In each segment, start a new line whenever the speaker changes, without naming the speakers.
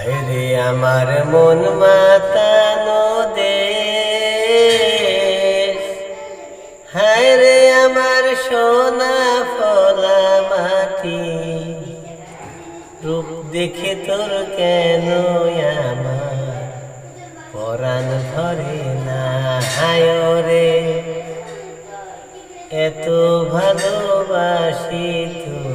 হায় রে আমার মন মাতানো দে হায় রে আমার সোনা ফলা মাটি। রূপ দেখে তোর কেন আমার? পরাণ ধরে না, হায় রে এত ভালোবাসি তবু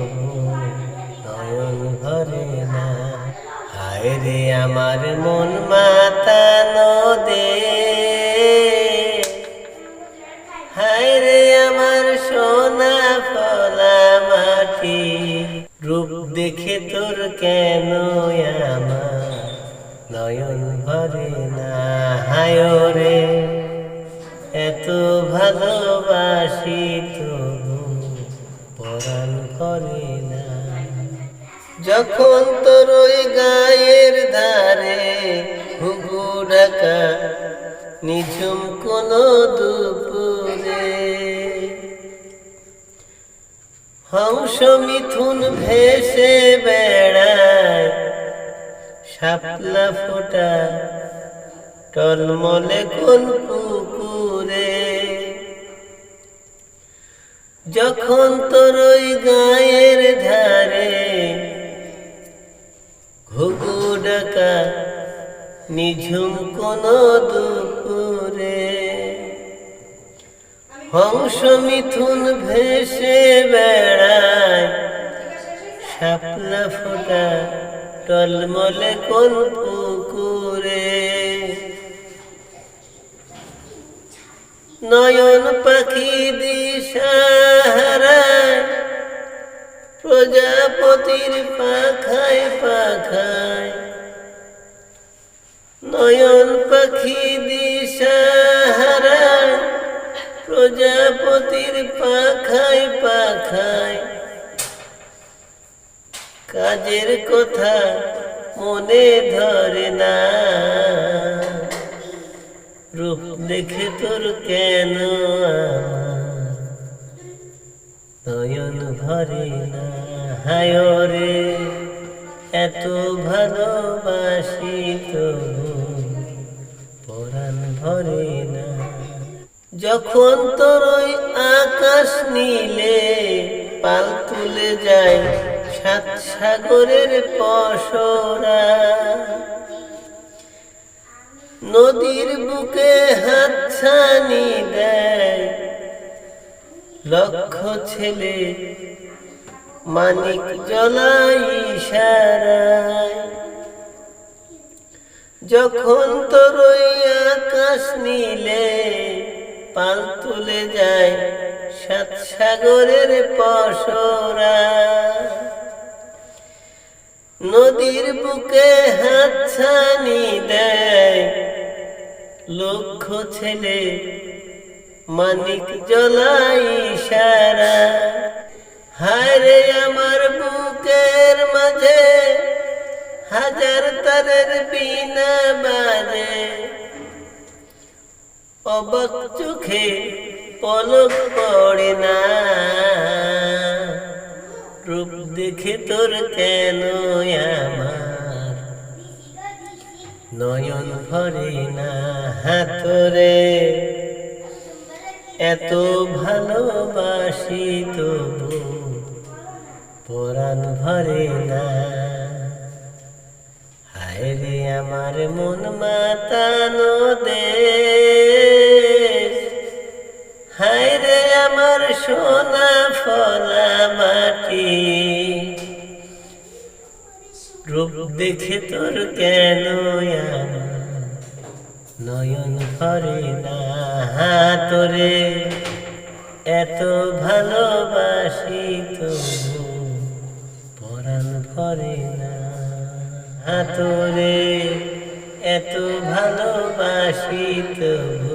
আমার মন মাতানো দে হায় রে আমার সোনা ফলা মাটি, রূপ দেখে তোর কেন আমার নয়ন ভরে না? হায় রে এত ভালোবাসি তবু পরাণ করে না। যখন তোর ওই গায়ের ধারে হুগু ডাকা নিঝুম কোন দুপুরে। হংস মিথুন ভেসে বেড়ায়, শাপলা ফোটা টলমলে কোন পুকুরে। যখন তোর ওই গায়ের ধারে ডাকা নিঝুম কোন দুপুরে। হংস মিথুন ভেসে বেড়ায়, শাপলা ফোটা টলমলে কোন পুকুরে। নয়ন পাখি দিশাহারায় প্রজাপতির পাখায় পাখায়। নয়ন পাখি দিশাহারায় প্রজাপতির পাখায় পাখায়। কাজের কথা মনে ধরে না। রূপ দেখে তোর কেন? নয়ন ভরে না। হায় রে এত ভালোবাসি ভরে না। যখন তোর ওই আকাশ নীলে পাল তুলে যায় সাত সাগরের পশরা। নদীর বুকে হাত ছানি দেয় লক্ষ ছেলে, মানিক জলাই ইশারায়। যখন তোর আকাশ নীলে পাল তুলে যায় সাত সাগরের পশরা। নদীর বুকে হাত ছানি দেয় লক্ষ ছেলে, মানিক জলাই সারা। হায় রে আমার বুকের মাঝে হাজার তারের বিনা বাজে অবাক চোখে পলক পড়ে না। রূপ দেখে তোর কেন আমার? নয়ন ভরে না হাতরে। এত ভালোবাসি তবু, পরাণ ভরে না। হায় আমার মন মাতানো দে হায় রে আমার সোনা ফলা মাটি। রূপ দেখে তোর কেন নয়ন ভরে না তোরে? এত ভালোবাসি তো পরাণ ভরে না তোরে এত ভালোবাসি তবু